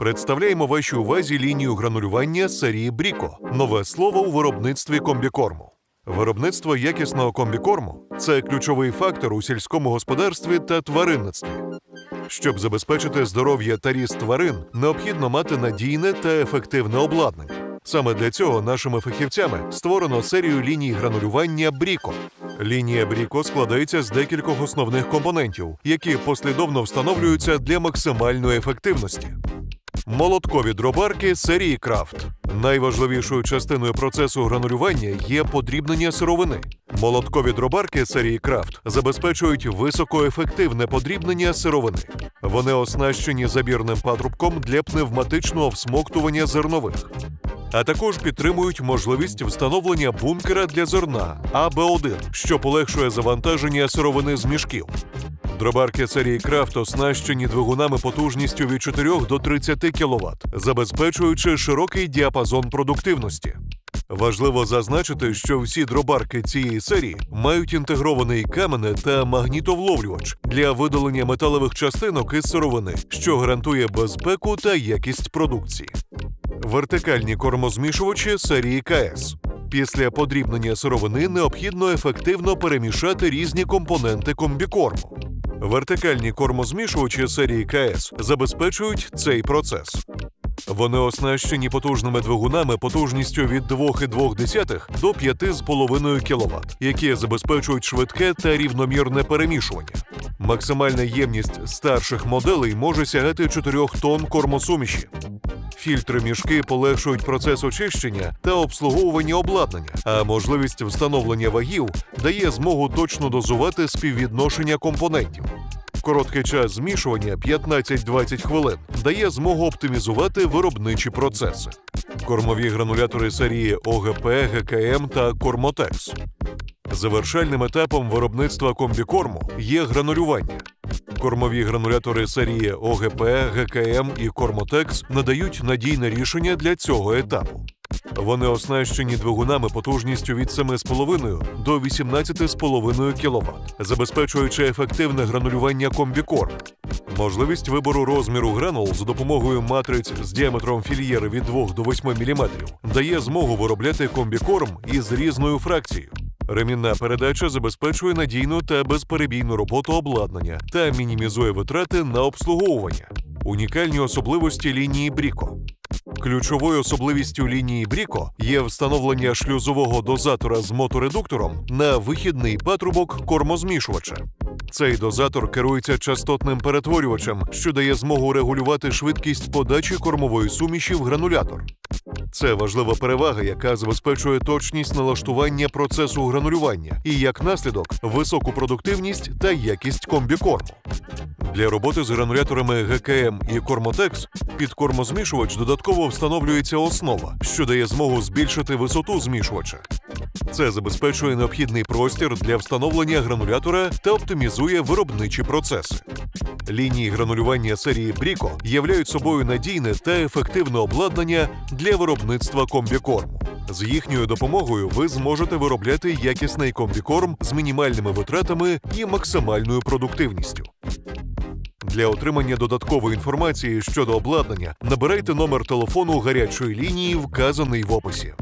Представляємо вашій увазі лінію гранулювання серії Бріко. Нове слово у виробництві комбікорму. Виробництво якісного комбікорму це ключовий фактор у сільському господарстві та тваринництві. Щоб забезпечити здоров'я та ріст тварин, необхідно мати надійне та ефективне обладнання. Саме для цього нашими фахівцями створено серію ліній гранулювання Бріко. Лінія Бріко складається з декількох основних компонентів, які послідовно встановлюються для максимальної ефективності. Молоткові дробарки серії Крафт. Найважливішою частиною процесу гранулювання є подрібнення сировини. Молоткові дробарки серії Крафт забезпечують високоефективне подрібнення сировини. Вони оснащені забірним патрубком для пневматичного всмоктування зернових. А також підтримують можливість встановлення бункера для зерна АБ1, що полегшує завантаження сировини з мішків. Дробарки серії Крафт оснащені двигунами потужністю від 4 до 30 кВт, забезпечуючи широкий діапазон продуктивності. Важливо зазначити, що всі дробарки цієї серії мають інтегрований камене та магнітовловлювач для видалення металевих частинок із сировини, що гарантує безпеку та якість продукції. Вертикальні кормозмішувачі серії КС. Після подрібнення сировини необхідно ефективно перемішати різні компоненти комбікорму. Вертикальні кормозмішувачі серії КС забезпечують цей процес. Вони оснащені потужними двигунами потужністю від 2,2 до 5,5 кВт, які забезпечують швидке та рівномірне перемішування. Максимальна ємність старших моделей може сягати 4 тонн кормосуміші. Фільтри мішки полегшують процес очищення та обслуговування обладнання, а можливість встановлення вагів дає змогу точно дозувати співвідношення компонентів. Короткий час змішування 15-20 хвилин дає змогу оптимізувати виробничі процеси. Кормові гранулятори серії ОГП, ГКМ та Кормотекс. Завершальним етапом виробництва комбікорму є гранулювання. Кормові гранулятори серії ОГП, ГКМ і Кормотекс надають надійне рішення для цього етапу. Вони оснащені двигунами потужністю від 7,5 до 18,5 кВт, забезпечуючи ефективне гранулювання комбікорму. Можливість вибору розміру гранул за допомогою матриць з діаметром фільєри від 2 до 8 мм дає змогу виробляти комбікорм із різною фракцією. Ремінна передача забезпечує надійну та безперебійну роботу обладнання та мінімізує витрати на обслуговування. Унікальні особливості лінії Бріко. Ключовою особливістю лінії Бріко є встановлення шлюзового дозатора з моторедуктором на вихідний патрубок кормозмішувача. Цей дозатор керується частотним перетворювачем, що дає змогу регулювати швидкість подачі кормової суміші в гранулятор. Це важлива перевага, яка забезпечує точність налаштування процесу гранулювання і, як наслідок, високу продуктивність та якість комбікорму. Для роботи з грануляторами ГКМ і Кормотекс під кормозмішувач додатково встановлюється основа, що дає змогу збільшити висоту змішувача. Це забезпечує необхідний простір для встановлення гранулятора та оптимізує виробничі процеси. Лінії гранулювання серії Бріко являють собою надійне та ефективне обладнання для виробництва комбікорму. З їхньою допомогою ви зможете виробляти якісний комбікорм з мінімальними витратами і максимальною продуктивністю. Для отримання додаткової інформації щодо обладнання набирайте номер телефону гарячої лінії, вказаний в описі.